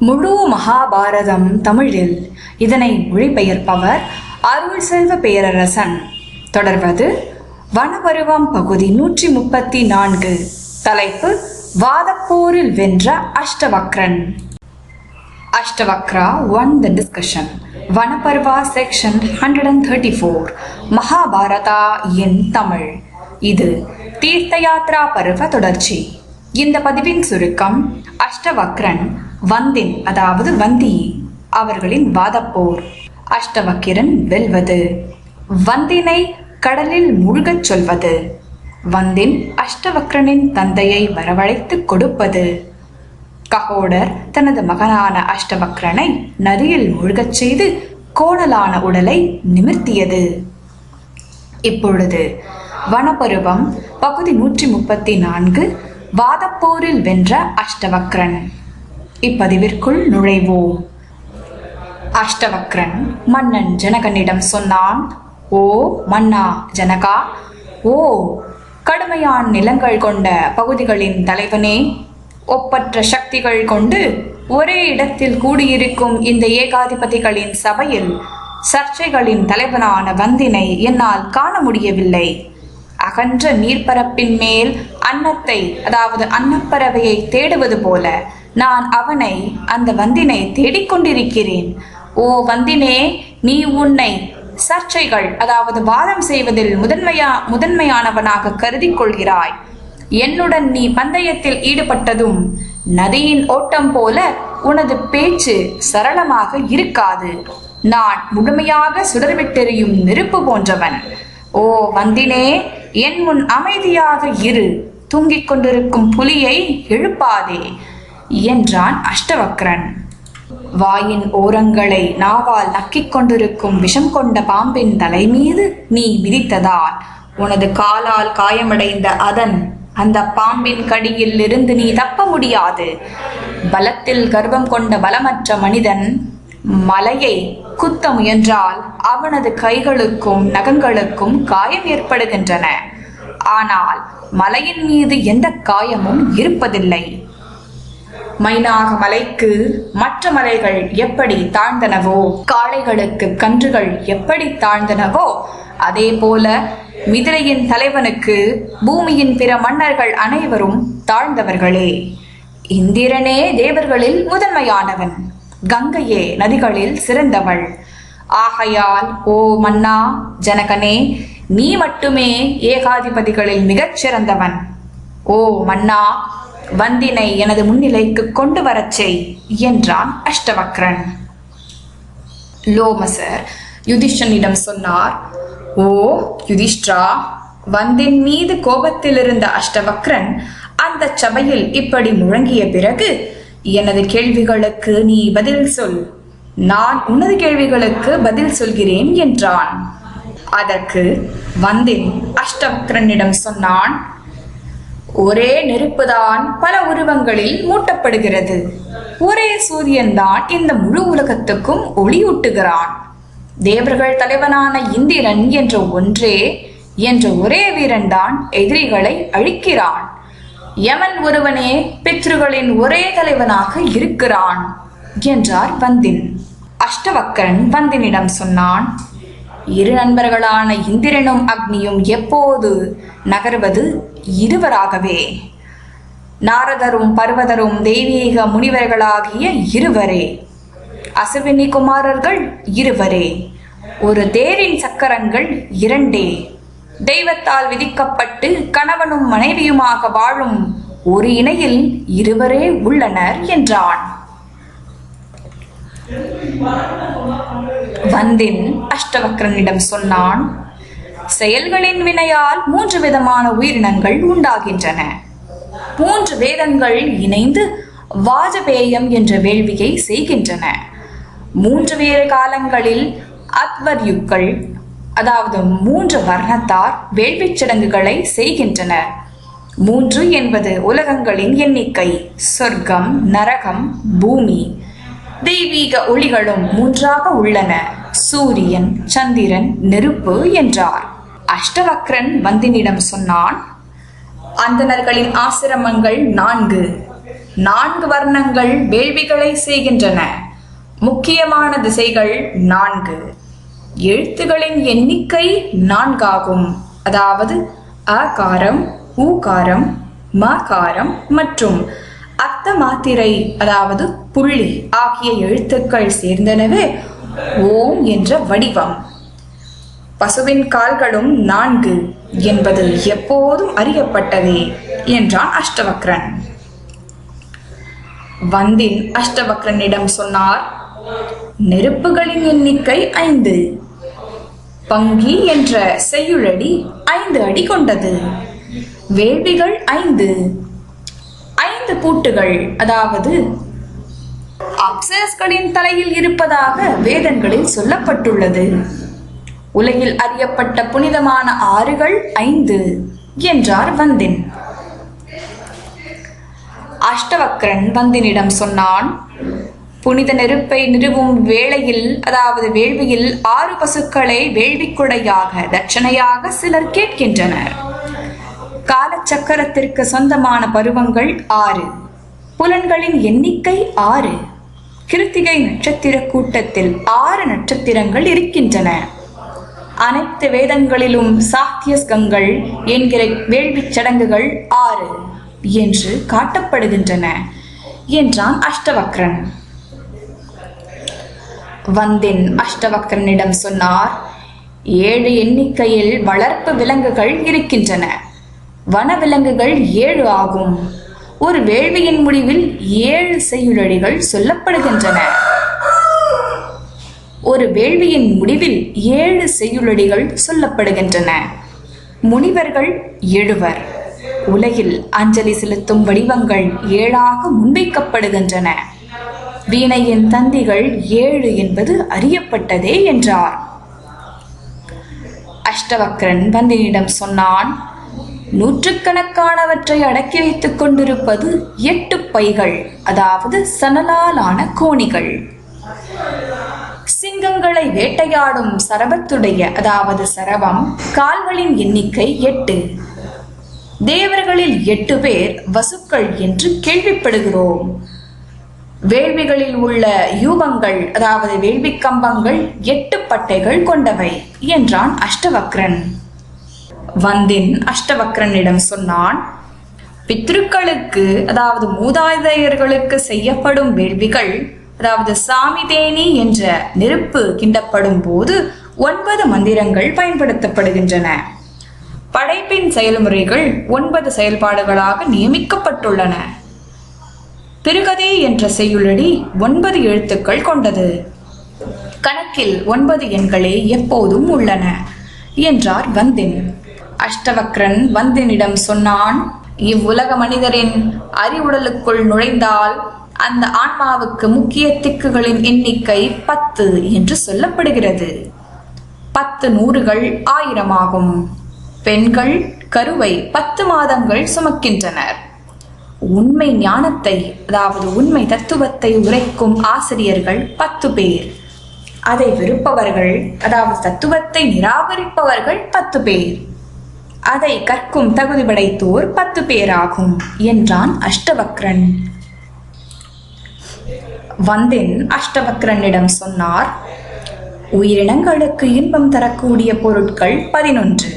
முழு மகாபாரதம் தமிழில். இதனை மொழிபெயர்ப்பவர் அருள் செல்வ பேரரசன். தொடர்வது வனபருவம் பகுதி நூற்றி முப்பத்தி நான்கு. தலைப்பு வாதப்போரில் வென்ற அஷ்டவக்ரன். Ashtavakra on the discussion. Vanaparva section hundred and thirty four. Mahabharata in Tamil. இது தீர்த்த யாத்ரா பருவ தொடர்ச்சி. இந்த பதிவின் சுருக்கம் அஷ்டவக்ரன் வந்தின் அதாவது வந்தி அவர்களின் வாதப்போர். அஷ்டவக்கிரன் வெல்வது. வந்தினை கடலில் மூழ்கச் சொல்வது. வந்தின் அஷ்டவக்ரனின் தந்தையை வரவழைத்து கொடுப்பது. ககோடர் தனது மகனான அஷ்டவக்ரனை நதியில் மூழ்கச் செய்து கோணலான உடலை நிமிர்த்தியது. இப்பொழுது வனபருவம் பகுதி நூற்றி முப்பத்தி நான்கு வாதப்போரில் வென்ற அஷ்டவக்ரன் இப்பதிவிற்குள் நுழைவோம் அஷ்டவக்ரன் மன்னன் ஜனகனிடம் சொன்னான் ஓ மன்னா ஜனகா ஓ கடுமையான நிலங்கள் கொண்ட பகுதிகளின் தலைவனே ஒப்பற்ற சக்திகள் கொண்டு ஒரே இடத்தில் கூடியிருக்கும் இந்த ஏகாதிபதிகளின் சபையில் சர்ச்சைகளின் தலைவனான வந்தினை என்னால் காண முடியவில்லை. அகன்ற நீர்ப்பரப்பின் மேல் அன்னத்தை அதாவது அன்னப்பறவையை தேடுவது போல நான் அவனை அந்த வந்தினை தேடிக்கொண்டிருக்கிறேன். ஓ வந்தினே நீ உன்னை சர்ச்சைகள் அதாவது வாதம் செய்வதில் முதன்மையா முதன்மையானவனாக கருதி கொள்கிறாய் என்னுடன் நீ பந்தயத்தில் ஈடுபட்டதும் நதியின் ஓட்டம் போல உனது பேச்சு சரளமாக இருக்காது. நான் முழுமையாக சுடர்விட்டெறியும் நெருப்பு போன்றவன். ஓ வந்தினே என் முன் அமைதியாக இரு. தூங்கிக் கொண்டிருக்கும் புலியை எழுப்பாதே. என்றான் அஷ்டவக்ரன். வாயின் ஓரங்களை நாவால் நக்கிக் கொண்டிருக்கும் விஷம் கொண்ட பாம்பின் தலை மீது நீ மிதித்ததால் உனது காலால் காயமடைந்த அதன் அந்த பாம்பின் கடியில் இருந்து நீ தப்ப முடியாது. பலத்தில் கர்வம் கொண்ட பலமற்ற மனிதன் மலையை குத்த முயன்றால் அவனது கைகளுக்கும் நகங்களுக்கும் காயம் ஏற்படுகின்றன. ஆனால் மலையின் மீது எந்த காயமும் இருப்பதில்லை. மைனாக மலைக்கு மற்ற மலைகள் எப்படி தாழ்ந்தனவோ காளைகளுக்கு கன்றுகள் எப்படி தாழ்ந்தனவோ அதே போல மிதிரையின் தலைவனுக்கு பூமியின் பிற மன்னர்கள் அனைவரும் தாழ்ந்தவர்களே. இந்திரனே தேவர்களில் முதன்மையானவன் கங்கையே நதிகளில் சிறந்தவள். ஆகையால் ஓ மன்னா ஜனகனே நீ மட்டுமே ஏகாதிபதிகளில் மிகச் சிறந்தவன் ஓ மன்னா வந்தினை எனது முன்னிலைக்கு கொண்டு வரச் செய் என்றான் அஷ்டவக்ரன். லோமசர் யுதிஷ்டனிடம் சொன்னார் ஓ யுதிஷ்டிரா வந்தின் மீது கோபத்தில் இருந்த அஷ்டவக்ரன் அந்த சபையில் இப்படி முழங்கிய பிறகு எனது கேள்விகளுக்கு நீ பதில் சொல். நான் உனது கேள்விகளுக்கு பதில் சொல்கிறேன் என்றான். அதற்கு வந்தின் அஷ்டவக்ரனிடம் சொன்னான் ஒரே நெருப்புதான் பல உருவங்களில் மூட்டப்படுகிறது. ஒரே சூரியன்தான் இந்த முழு உலகத்துக்கும் ஒளியூட்டுகிறான். தேவர்கள் தலைவனான இந்திரன் என்ற ஒன்றே என்ற ஒரே வீரன்தான் எதிரிகளை அழிக்கிறான். யமன் ஒருவனே பித்ருகளின் ஒரே தலைவனாக இருக்கிறான் என்றார் வந்தின். அஷ்டவக்கரன் வந்தினிடம் சொன்னான் இரு நண்பர்களான இந்திரனும் அக்னியும் எப்போது நகர்வது? இருவராகவே. நாரதரும் பர்வதரும் தெய்வீக முனிவர்களாகிய இருவரே. அசுவினி குமாரர்கள் இருவரே. ஒரு தேரின் சக்கரங்கள் இரண்டே. தெய்வத்தால் விதிக்கப்பட்டு கணவனும் மனைவியுமாக வாழும் ஒரு இணையில் இருவரே உள்ளனர் என்றான். வந்தின் அஷ்டவக்ரனிடம் சொன்னான் செயல்களின் வினையால் மூன்று விதமான உயிரினங்கள் உண்டாகின்றன. மூன்று வேதங்கள் இணைந்து வாஜபேயம் என்ற வேள்வியை செய்கின்றன. மூன்று வேறு காலங்களில் அத்வர்யுக்கள் அதாவது மூன்று வர்ணத்தார் வேள்விச் சடங்குகளை செய்கின்றனர். மூன்று என்பது உலகங்களின் எண்ணிக்கை சொர்க்கம் நரகம் பூமி. தெய்வீக ஒளிகளும் மூன்றாக உள்ளன. சூரியன் சந்திரன் நெருப்பு என்றார். அஷ்டவக்ரன் வந்தினிடம் சொன்னான் அந்தணர்களின் ஆசிரமங்கள் நான்கு. நான்கு வர்ணங்கள் வேள்விகளை செய்கின்றன. முக்கியமான திசைகள் நான்கு. எழுத்துகளின் எண்ணிக்கை நான்காகும். அதாவது அகாரம் ஊகாரம் மகாரம் மற்றும் அத்த மாத்திரை அதாவது புள்ளி ஆகிய எழுத்துக்கள் சேர்ந்தனவே ஓம் என்ற வடிவம். பசுவின் கால்களும் நான்கு என்பது எப்போதும் அறியப்பட்டதே என்றான் அஷ்டவக்ரன். வந்தின் அஷ்டவக்ரனிடம் சொன்னார் நெருப்புகளின் எண்ணிக்கை ஐந்து. பங்கி என்ற செய்யுளடி ஐந்து அடி கொண்டது. வேள்விகள் ஐந்து. ஐந்து பூட்டுகள் அதாவது அப்சரஸ்களின் தலையில் இருப்பதாக வேதங்களில் சொல்லப்பட்டுள்ளது. உலகில் அறியப்பட்ட புனிதமான ஆறுகள் ஐந்து என்றார் வந்தின். அஷ்டவக்ரன் வந்தினிடம் சொன்னான் புனித நெருப்பை நிறுவும் வேளையில் அதாவது வேள்வியில் ஆறு பசுக்களை வேள்விக்குடையாக தட்சணையாக சிலர் கேட்கின்றனர். காலச்சக்கரத்திற்கு சொந்தமான பருவங்கள் ஆறு புலன்களின் எண்ணிக்கை ஆறு கிருத்திகை நட்சத்திர கூட்டத்தில் ஆறு நட்சத்திரங்கள் இருக்கின்றன. அனைத்து வேதங்களிலும் சாத்தியஸ்கங்கள் என்கிற வேள்விச் சடங்குகள் ஆறு என்று காட்டப்படுகின்றன. என்றான் அஷ்டவக்ரன். வந்தின் அஷ்டவக்ரனிடம் சொன்னார் ஏழு எண்ணிக்கையில் வளர்ப்பு விலங்குகள் இருக்கின்றன. வனவிலங்குகள் ஏழு ஆகும். ஒரு வேள்வியின் முடிவில் ஏழு செய்யுளடிகள் சொல்லப்படுகின்றன. ஒரு வேள்வியின் முடிவில் ஏழு செய்யுளடிகள் சொல்லப்படுகின்றன. முனிவர்கள் எழுவர். உலகில் அஞ்சலி செலுத்தும் வடிவங்கள் ஏழாக முன்வைக்கப்படுகின்றன. வீணையின் தந்திகள் ஏழு என்பது அறியப்பட்டதே என்றார். அஷ்டவக்ரன் வந்தினிடம் சொன்னான் நூற்றுக்கணக்கானவற்றை அடக்கி வைத்துக் கொண்டிருப்பது எட்டு பைகள் அதாவது சணலாலான கோணிகள். சிங்கங்களை வேட்டையாடும் சரபத்துடைய அதாவது சரபம் கால்களின் எண்ணிக்கை எட்டு. தேவர்களில் எட்டு பேர் வசுக்கள் என்று கேள்விப்படுகிறோம். வேள்விகளில் உள்ள யூபங்கள் அதாவது வேள்வி கம்பங்கள் எட்டு பட்டைகள் கொண்டவை என்றான் அஷ்டவக்ரன். வந்தின் அஷ்டவக்ரனிடம் சொன்னான் பித்ருக்களுக்கு அதாவது மூதாதையர்களுக்கு செய்யப்படும் வேள்விகள் அதாவது சாமி தேனி என்ற நெருப்பு கிண்டப்படும் போது ஒன்பது மந்திரங்கள் பயன்படுத்தப்படுகின்றன. படைப்பின் செயல்முறைகள் ஒன்பது செயல்பாடுகளாக நியமிக்கப்பட்டுள்ளன. திருகதை என்ற செய்யுளடி ஒன்பது எழுத்துக்கள் கொண்டது. கணக்கில் ஒன்பது எண்களே எப்போதும் உள்ளன என்றார் வந்தின். அஷ்டவக்ரன் வந்தினிடம் சொன்னான் இவ்வுலக மனிதரின் அறிவுடலுக்குள் நுழைந்தால் அந்த ஆன்மாவுக்கு முக்கிய திக்குகளின் எண்ணிக்கை பத்து என்று சொல்லப்படுகிறது. பத்து நூறுகள் ஆயிரமாகும். பெண்கள் கருவை பத்து மாதங்கள் சுமக்கின்றனர். உண்மை ஞானத்தை அதாவது உண்மை தத்துவத்தை உரைக்கும் ஆசிரியர்கள் பத்து பேர். அதை வெறுப்பவர்கள் அதாவது தத்துவத்தை நிராகரிப்பவர்கள் பத்து பேர். அதை கற்கும் தகுதி படைத்தோர் பத்து பேராகும் என்றான் அஷ்டவக்ரன். வந்தின். அஷ்டவக்ரனிடம் சொன்னார் உயிரினங்களுக்கு இன்பம் தரக்கூடிய பொருட்கள் பதினொன்று.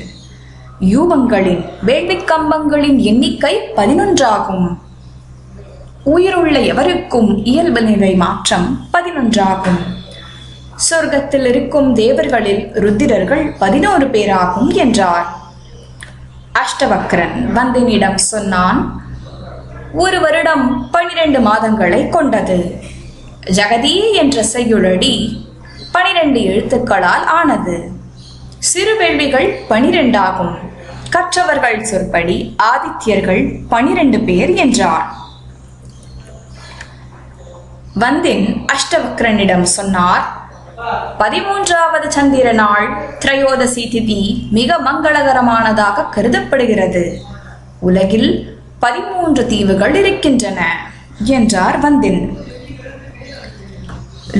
யூபங்களின் வேள்விக் கம்பங்களின் எண்ணிக்கை பதினொன்றாகும். உயிருள்ள எவருக்கும் இயல்பு நிலை மாற்றம் பதினொன்றாகும். சொர்க்கத்தில் இருக்கும் தேவர்களில் ருத்திரர்கள் பதினோரு பேராகும் என்றார். அஷ்டவக்ரன் வந்தினிடம் சொன்னான் ஒரு வருடம் பனிரெண்டு மாதங்களை கொண்டது. ஜகதி என்ற செய்யுளடி பனிரெண்டு எழுத்துக்களால் ஆனது. சிறு வேள்விகள் பனிரெண்டாகும். கற்றவர்கள் சொற்படி ஆதித்யர்கள் பனிரெண்டு பேர் என்றார். வந்தின் அஷ்டவக்ரனிடம் சொன்னார் பதிமூன்றாவது சந்திர நாள் திரையோதசி திதி மிக மங்களகரமானதாக கருதப்படுகிறது. உலகில் பதிமூன்று தீவுகள் இருக்கின்றன என்றார் வந்தின்.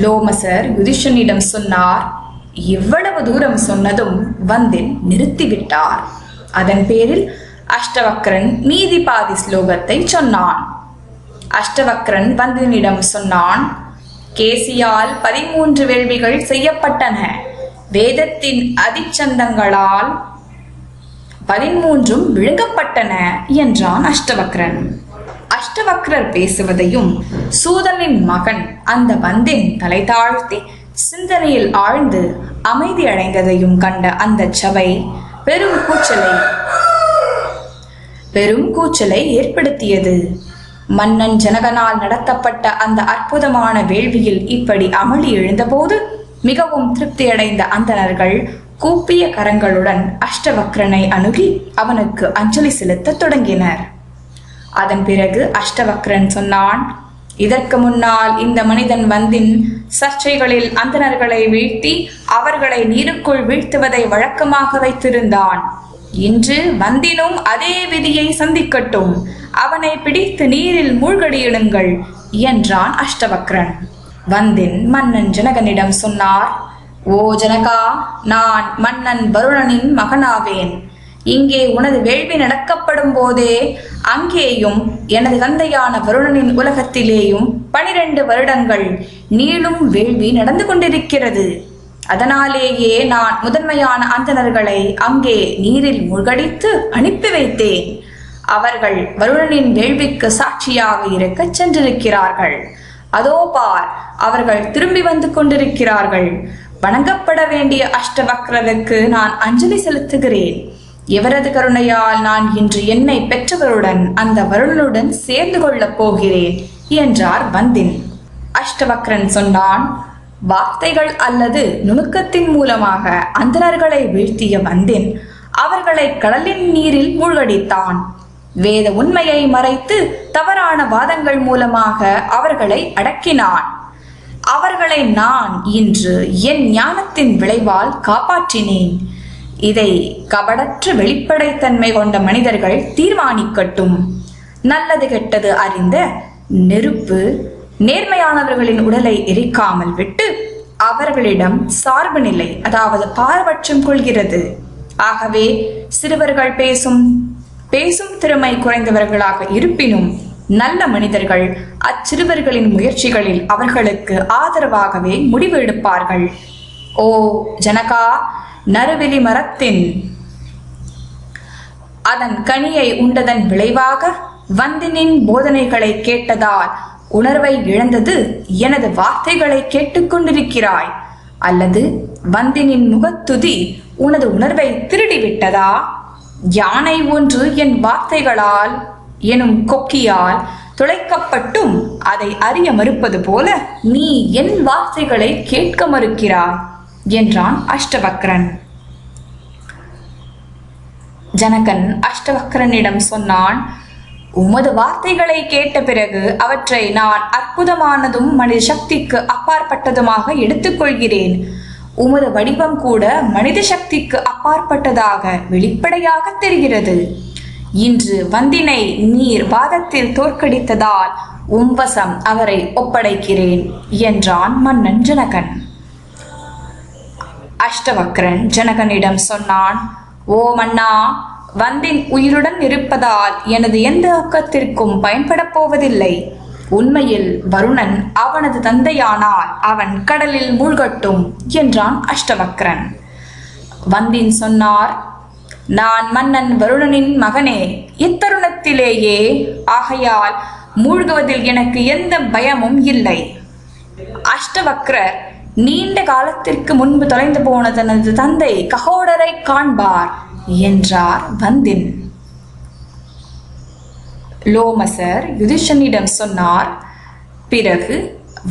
லோமசர் யுதிஷனிடம் சொன்னார் இவ்வளவு தூரம் சொன்னதும் வந்தில் நிறுத்திவிட்டார். அதன் பேரில் அஷ்டவக்ரன் மீதி பாதி ஸ்லோகத்தை சொன்னான். அஷ்டவக்ரன் வந்தினிடம் சொன்னான் கேசியால் பதிமூன்று வேள்விகள் செய்யப்பட்டன. வேதத்தின் அதிச்சந்தங்களால் பதிமூன்றும் விழுங்கப்பட்டன என்றான் அஷ்டவக்ரன். அஷ்டவக்ரர் பேசுவதையும் சூதனின் மகன் அந்த வந்தின் தலை தாழ்த்தி சிந்தனையில் ஆழ்ந்து அமைதி அடைந்ததையும் கண்ட அந்த சபை பெரும் கூச்சலை பெரும் கூச்சலை ஏற்படுத்தியது. மன்னன் ஜனகனால் நடத்தப்பட்ட அந்த அற்புதமான வேள்வியில் இப்படி அமளி எழுந்தபோது மிகவும் திருப்தியடைந்த அந்தணர்கள் கூப்பிய கரங்களுடன் அஷ்டவக்ரனை அணுகி அவனுக்கு அஞ்சலி செலுத்தத் தொடங்கினர். அதன் பிறகு அஷ்டவக்ரன் சொன்னான் இதற்கு முன்னால் இந்த மனிதன் வந்தின் சர்ச்சைகளில் அந்தணர்களை வீழ்த்தி அவர்களை நீருக்குள் வீழ்த்துவதை வழக்கமாக வைத்திருந்தான். இன்று வந்தினும் அதே விதியை சந்திக்கட்டும். அவனை பிடித்து நீரில் மூழ்கடியிடுங்கள் என்றான் அஷ்டவக்ரன். வந்தின் மன்னன் ஜனகனிடம் சொன்னார் ஓ ஜனகா நான் மன்னன் வருணனின் மகனாவேன். இங்கே உனது வேள்வி நடக்கப்படும் போதே அங்கேயும் எனது தந்தையான வருணனின் உலகத்திலேயும் பனிரெண்டு வருடங்கள் நீளும் வேள்வி நடந்து கொண்டிருக்கிறது. அதனாலேயே நான் முதன்மையான அந்தணர்களை அங்கே நீரில் மூழ்கடித்து அனுப்பி வைத்தேன். அவர்கள் வருணனின் வேள்விக்கு சாட்சியாக இருக்க சென்றிருக்கிறார்கள். அதோ பார் அவர்கள் திரும்பி வந்து கொண்டிருக்கிறார்கள். வணங்கப்பட வேண்டிய அஷ்டவக்ரருக்கு நான் அஞ்சலி செலுத்துகிறேன். எவரது கருணையால் நான் இன்று என்னை பெற்றவருடன் அந்த வருணனுடன் சேர்ந்து கொள்ளப் போகிறேன்? என்றார் வந்தின். அஷ்டவக்ரன் சொன்னான் வார்த்தைகள் அல்லது நுணுக்கத்தின் மூலமாக அந்தரர்களை வீழ்த்திய வந்தின் அவர்களை கடலின் நீரில் மூழ்கடித்தான். வேத உண்மையை மறைத்து தவறான வாதங்கள் மூலமாக அவர்களை அடக்கினான். அவர்களை நான் இன்று என் ஞானத்தின் விளைவால் காப்பாற்றினேன். இதை கபடற்ற வெளிப்படைத்தன்மை கொண்ட மனிதர்கள் தீர்மானிக்கட்டும். நல்லது கெட்டது அறிந்த நெருப்பு நேர்மையானவர்களின் உடலை எரிக்காமல் விட்டு அவர்களிடம் சார்பு நிலை அதாவது பாரபட்சம் கொள்கிறது. ஆகவே சிறுவர்கள் பேசும் பேசும் திறமை குறைந்தவர்களாக இருப்பினும் நல்ல மனிதர்கள் அச்சிறுவர்களின் முயற்சிகளில் அவர்களுக்கு ஆதரவாகவே முடிவு எடுப்பார்கள். ஓ ஜனகா நறுவிலி மரத்தின் அதன் கனியை உண்டதன் விளைவாக வந்தினின் போதனைகளை கேட்டதால் உணர்வை இழந்தது எனது வார்த்தைகளை கேட்டுக்கொண்டிருக்கிறாய். அல்லது வந்தினின் முகத்துதி உனது உணர்வை திருடிவிட்டதா? யானை ஒன்று என் வார்த்தைகளால் எனும் கொக்கியால் துளைக்கப்பட்டும் அதை அறிய மறுப்பது போல நீ என் வார்த்தைகளை கேட்க மறுக்கிறாய். என்றான் அஷ்டவக்ரன். ஜனகன் அஷ்டவக்ரனிடம் சொன்னான் உமது வார்த்தைகளை கேட்ட பிறகு அவற்றை நான் அற்புதமானதும் மனித சக்திக்கு அப்பாற்பட்டதுமாக எடுத்துக்கொள்கிறேன். உமது வடிவம் கூட மனித சக்திக்கு அப்பாற்பட்டதாக வெளிப்படையாக தெரிகிறது. இன்று வந்தினை நீர் வாதத்தில் தோற்கடித்ததால் உம்வசம் அவரை ஒப்படைக்கிறேன் என்றான் மன்னன் ஜனகன். அஷ்டவக்ரன் ஜனகனிடம் சொன்னான் ஓ மன்னா வந்தின் உயிருடன் இருப்பதால் எனது எந்த ஆக்கத்திற்கும் பயன்படப் போவதில்லை. உண்மையில் வருணன் அவனது தந்தையானால் அவன் கடலில் மூழ்கட்டும் என்றான் அஷ்டவக்ரன். வந்தின் சொன்னார் நான் மன்னன் வருணனின் மகனே இத்தருணத்திலேயே. ஆகையால் மூழ்குவதில் எனக்கு எந்த பயமும் இல்லை. அஷ்டவக்ரர் நீண்ட காலத்திற்கு முன்பு தொலைந்து போன தனது தந்தை ககோடரை காண்பார் என்றார் வந்தின். லோமசர் யுதிஷனிடம் சொன்னார் பிறகு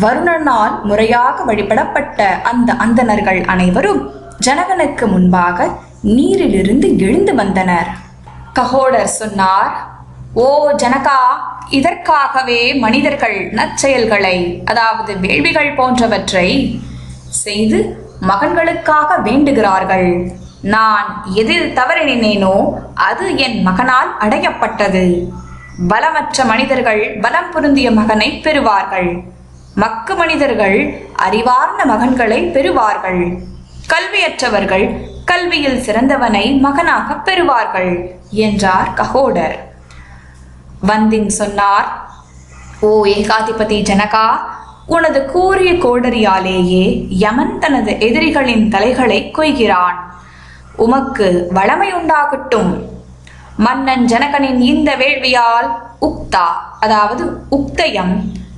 வருணனால் முறையாக வழிபடப்பட்ட அந்த அந்தணர்கள் அனைவரும் ஜனகனுக்கு முன்பாக நீரிலிருந்து எழுந்து வந்தனர். ககோடர் சொன்னார் ஓ ஜனகா இதற்காகவே மனிதர்கள் நற்செயல்களை அதாவது வேள்விகள் போன்றவற்றை செய்து மகன்களுக்காக வேண்டுகிறார்கள். நான் எதில் தவறினேனோ அது என் மகனால் அடையப்பட்டது. பலமற்ற மனிதர்கள் பலம் பொருந்திய மகனை பெறுவார்கள். மக்கு மனிதர்கள் அறிவார்ந்த மகன்களை பெறுவார்கள். கல்வியற்றவர்கள் கல்வியில் சிறந்தவனை மகனாக பெறுவார்கள் என்றார் ககோடர். வந்தின் சொன்னார் ஓ ஏகாதிபதி ஜனகா உனது கூறிய கோடரியாலேயே யமன் தனது எதிரிகளின் தலைகளை கொய்கிறான். உமக்கு வளமை உண்டாகட்டும். மன்னன் ஜனகனின் இந்த வேள்வியால் உக்தா அதாவது உக்தயம்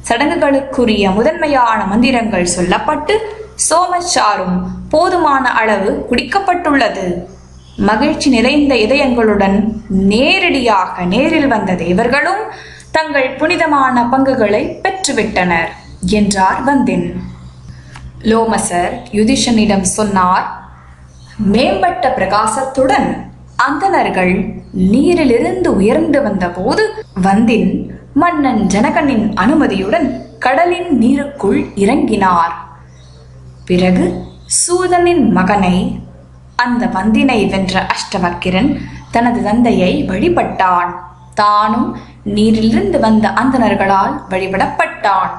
சடங்குகளுக்குரிய முதன்மையான மந்திரங்கள் சொல்லப்பட்டு சோமச்சாரும் போதுமான அளவு குடிக்கப்பட்டுள்ளது. மகிழ்ச்சி நிறைந்த இதயங்களுடன் நேரடியாக நேரில் வந்த தேவர்களும் தங்கள் புனிதமான பங்குகளை பெற்றுவிட்டனர். என்றார் வந்தின். லோமசர் யுதிஷனிடம் சொன்னார் மேம்பட்ட பிரகாசத்துடன் அந்தனர்கள் நீரிலிருந்து உயர்ந்து வந்தபோது வந்தின் மன்னன் ஜனகனின் அனுமதியுடன் கடலின் நீருக்குள் இறங்கினார். பிறகு சூதனின் மகனை அந்த வந்தினை வென்ற அஷ்டவக்கிரன் தனது தந்தையை வழிபட்டான். தானும் நீரிலிருந்து வந்த அந்தனர்களால் வழிபடப்பட்டான்.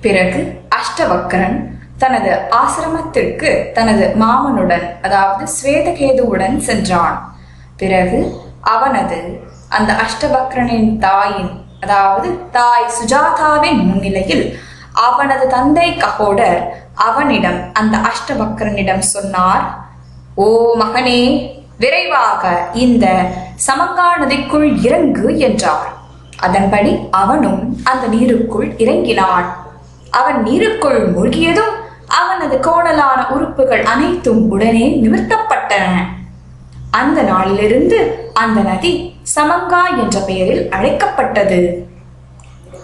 பிறகு அஷ்டவக்கரன் தனது ஆசிரமத்திற்கு தனது மாமனுடன் அதாவது ஸ்வேதகேதுவுடன் சென்றான். பிறகு அவனது அந்த அஷ்டவக்ரனின் தாயின் அதாவது தாய் சுஜாதாவின் முன்னிலையில் அவனது தந்தை ககோடர் அவனிடம் அந்த அஷ்டவக்ரனிடம் சொன்னார் ஓ மகனே விரைவாக இந்த சமங்கா நதிக்குள் இறங்கு என்றார். அதன்படி அவனும் அந்த நீருக்குள் இறங்கினான். அவன் நீருக்குள் மூழ்கியதும் அவனது கோணலான உறுப்புகள் அனைத்தும் உடனே நிமிர்த்தப்பட்டன. அந்த நாளிலிருந்து அந்த நதி சமங்கா என்ற பெயரில் அழைக்கப்பட்டது.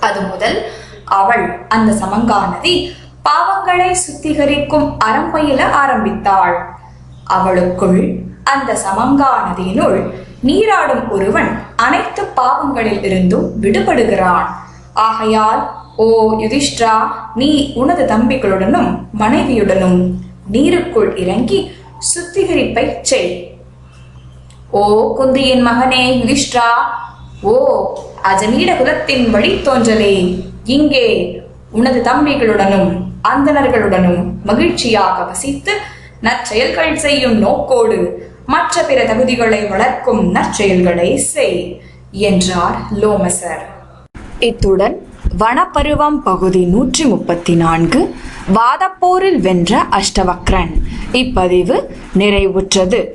அது முதல் அவள் அந்த சமங்கா நதி பாவங்களை சுத்திகரிக்கும் அறம் பயில ஆரம்பித்தாள். அவளுக்குள் அந்த சமங்கா நதியினுள் நீராடும் ஒருவன் அனைத்து பாவங்களில் இருந்தும் விடுபடுகிறான். ஆகையால் ஓ யுதிஷ்டா நீ உனது தம்பிகளுடனும் மனைவியுடனும் நீருக்குள் இறங்கி சுத்திகரிப்பை செய். ஓ குந்தியின் மகனே யுதிஷ்டா ஓ அஜமீட குலத்தின் வழித்தோன்றலே இங்கே உனது தம்பிகளுடனும் அந்தணர்களுடனும் மகிழ்ச்சியாக வசித்து நற்செயல்கள் செய்யும் நோக்கோடு மற்ற பிற தகுதிகளை வளர்க்கும் நற்செயல்களை செய் என்றார் லோமசர். இத்துடன் வனப்பருவம் பகுதி நூற்றி முப்பத்தி நான்கு வாதப்போரில் வென்ற அஷ்டவக்ரன். இப்பதிவு நிறைவுற்றது.